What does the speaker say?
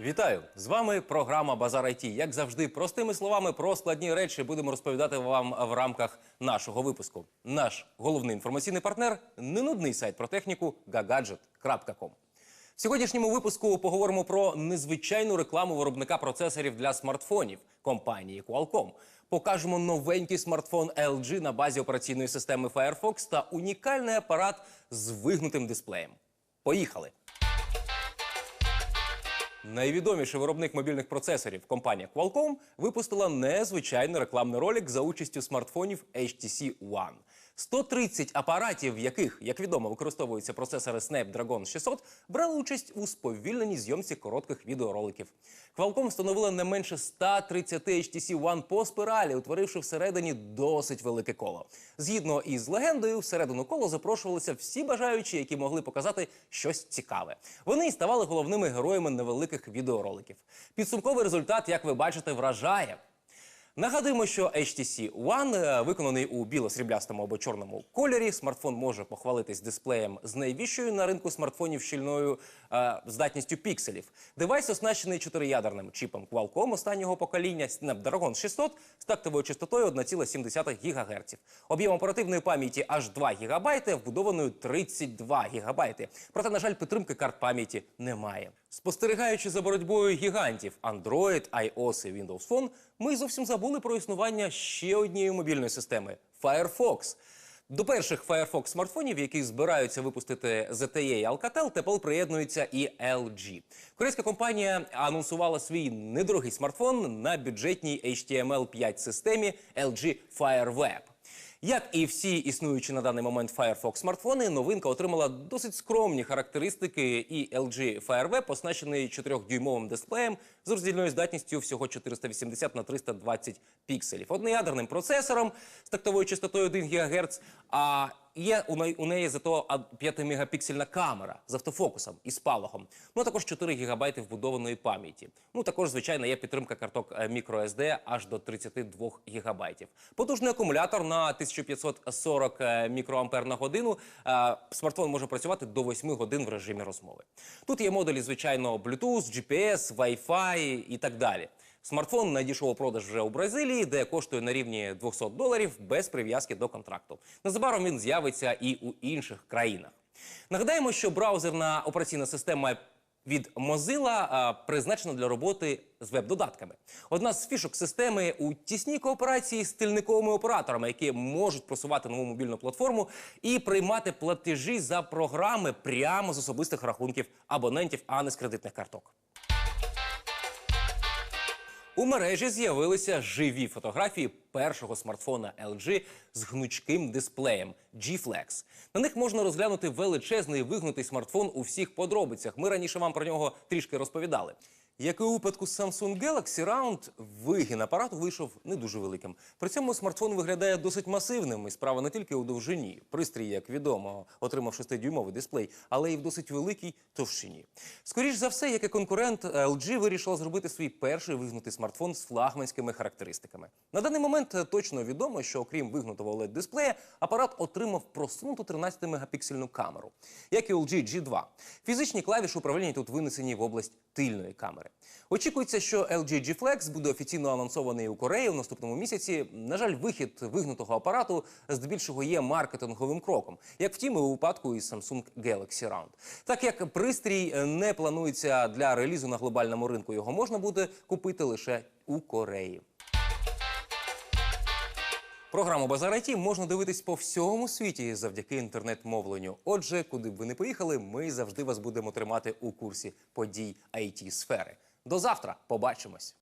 Вітаю! З вами програма Базар IT. Як завжди, простими словами про складні речі будемо розповідати вам в рамках нашого випуску. Наш головний інформаційний партнер ненудний сайт про техніку gagadget.com. В сьогоднішньому випуску поговоримо про незвичайну рекламу виробника процесорів для смартфонів компанії Qualcomm. Покажемо новенький смартфон LG на базі операційної системи Firefox та унікальний апарат з вигнутим дисплеєм. Поїхали! Найвідоміший виробник мобільних процесорів компанія Qualcomm випустила незвичайний рекламний ролик за участю смартфонів HTC One. 130 апаратів, в яких, як відомо, використовуються процесори Snapdragon 600, брали участь у сповільненій зйомці коротких відеороликів. Qualcomm встановила не менше 130 HTC One по спіралі, утворивши всередині досить велике коло. Згідно із легендою, всередину коло запрошувалися всі бажаючі, які могли показати щось цікаве. Вони й ставали головними героями невеликих відеороликів. Підсумковий результат, як ви бачите, вражає. Нагадуємо, що HTC One е, виконаний у біло-сріблястому або чорному кольорі. Смартфон може похвалитись дисплеєм з найвищою на ринку смартфонів щільною е, здатністю пікселів. Девайс оснащений чотириядерним чіпом Qualcomm останнього покоління Snapdragon 600 з тактовою частотою 1,7 ГГц. Об'єм оперативної пам'яті аж 2 ГБ, вбудованою 32 ГБ. Проте, на жаль, підтримки карт пам'яті немає. Спостерігаючи за боротьбою гігантів Android, iOS і Windows Phone, ми зовсім забули про існування ще однієї мобільної системи Firefox. До перших Firefox смартфонів, які збираються випустити ZTE і Alcatel, тепер приєднується і LG. Корейська компанія анонсувала свій недорогий смартфон на бюджетній HTML5 системі LG FireWeb. Як і всі існуючі на даний момент Firefox смартфони, новинка отримала досить скромні характеристики, і LG FireWeb оснащений 4-дюймовим дисплеєм з роздільною здатністю всього 480 на 320 пікселів. Одноядерним процесором з тактовою частотою 1 ГГц, а є у неї, у неї зато 5-мегапіксельна камера з автофокусом і спалахом. Ну а також 4 ГБ вбудованої пам'яті. Ну також, звичайно, є підтримка карток е, microSD аж до 32 ГБ. Потужний акумулятор на 1540 е, мікроампер на годину. Е, Смартфон може працювати до 8 годин в режимі розмови. Тут є модулі, звичайно, Bluetooth, GPS, Wi-Fi і так далі. Смартфон надійшов у продаж вже у Бразилії, де коштує на рівні 200 доларів без прив'язки до контракту. Незабаром він з'явиться і у інших країнах. Нагадаємо, що браузерна операційна система від Mozilla призначена для роботи з веб-додатками. Одна з фішок системи у тісній кооперації з стильниковими операторами, які можуть просувати нову мобільну платформу і приймати платежі за програми прямо з особистих рахунків абонентів, а не з кредитних карток. У мережі з'явилися живі фотографії першого смартфона LG з гнучким дисплеєм G-Flex. На них можна розглянути величезний вигнутий смартфон у всіх подробицях. Ми раніше вам про нього трішки розповідали. Як і у випадку Samsung Galaxy Round, вигін апарату вийшов не дуже великим. При цьому смартфон виглядає досить масивним, і справа не тільки у довжині. Пристрій, як відомо, отримав 6-дюймовий дисплей, але й в досить великій товщині. Скоріш за все, як і конкурент, LG вирішила зробити свій перший вигнутий смартфон з флагманськими характеристиками. На даний момент е, точно відомо, що окрім вигнутого oled дисплея, апарат отримав просунуту 13-мегапіксельну камеру, як і LG G2. Фізичні клавіші управління тут винесені в область тильної камери. Очікується, що LG G Flex буде офіційно анонсований у Кореї в наступному місяці. На жаль, вихід вигнутого апарату здебільшого є маркетинговим кроком, як втім і у випадку із Samsung Galaxy Round. Так як пристрій не планується для релізу на глобальному ринку, його можна буде купити лише у Кореї. Програму Базар IT можна дивитись по всьому світі завдяки інтернет-мовленню. Отже, куди б ви не поїхали, ми завжди вас будемо тримати у курсі подій it сфери До завтра, побачимось.